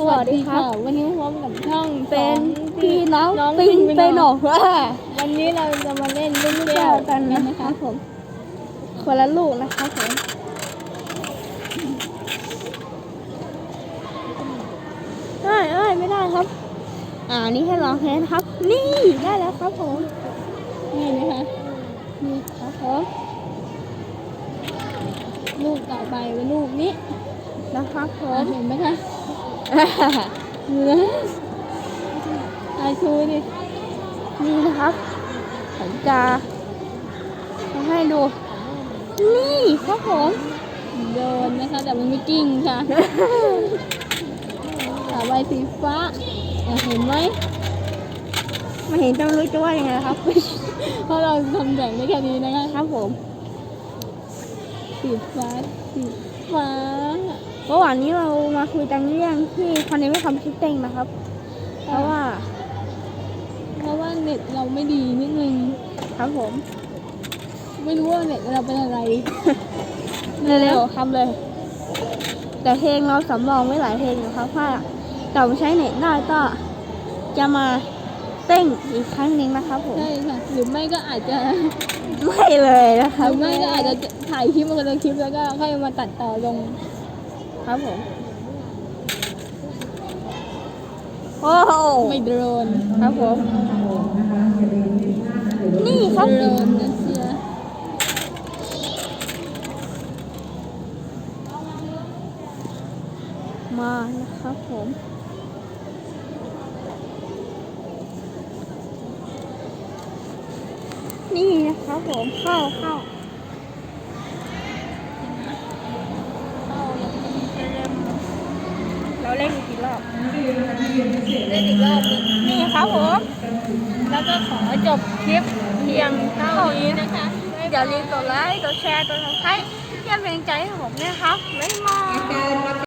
สวัสดีค่ะ วันนี้พบกับช่องเป็นสองพี่น้องน้องปิงปิงไปไปหหนนออกว่าวันนี้เราจะมาเล่นลูกลูกแก้แก้ววกันนะนะคะคะผมคนละลูกนะคะผมเอ้ยเอ้ยไม่ได้ครับ อ่านี่ให้ลองแทนครับ นี่ได้แล้วครับผมนี่นะคะนี่ครับผมลูกต่อไปเป็นลูกนี้นะครับผอะมเห็นไหมคะ เหนืออาชูดินี่นะครับผมจะทำให้ดู นี่ครับผมเดินนะคะ แต่มันไม่กิ้งค่ะต่อไปสีฟ้าอะเห็นไหมมาเห็นจะไม่รู้จะว่ายังไงนะครับ เพราะเราทำแบ่งได้แค่นี้นะคะครับผมสีฟ้าสี ฟ้าระหว่างนี้เรามาคุยกันเรื่องที่คนนี้ไม่ทำชิปเต็งนะครับ เพราะว่า เพราะว่าเน็ตเราไม่ดีนิดนึงครับผม ไม่รู้ว่าเน็ตเราเป็นอะไรเร็วๆทำเลย แต่เพลงเราสำรองไว้หลายเพลงนะครับถ้าเก่าใช้เน็ตได้ก็จะมา เต้งอีกครั้งหนึ่งนะครับผม ใช่ค่ะ หรือไม่ก็อาจจะไม่เลยนะคหรับรือไม่ก็อาจจะถ่ายคลิปมาคนละคลิปแล้วก็ค่อยมาตัดต่อลงครับผมโอ้โหไม่โดรนครับผม นี่ครับ โดรนนะเชียมานะครับผม นี่นะ ครับผมเข้าเข้าเข้ายังไม่เริ่มเราเล่นอีกรอบเล่นอีกรอบนี่ครับผมแล้วก็ขอจบคลิปเพียงเท่านี้นะคะอย่าลืมกดไลค์กดแชร์กดซับสไครต์เพื่อเป็นกำลังใจให้ผมนะครับบ๊ายบาย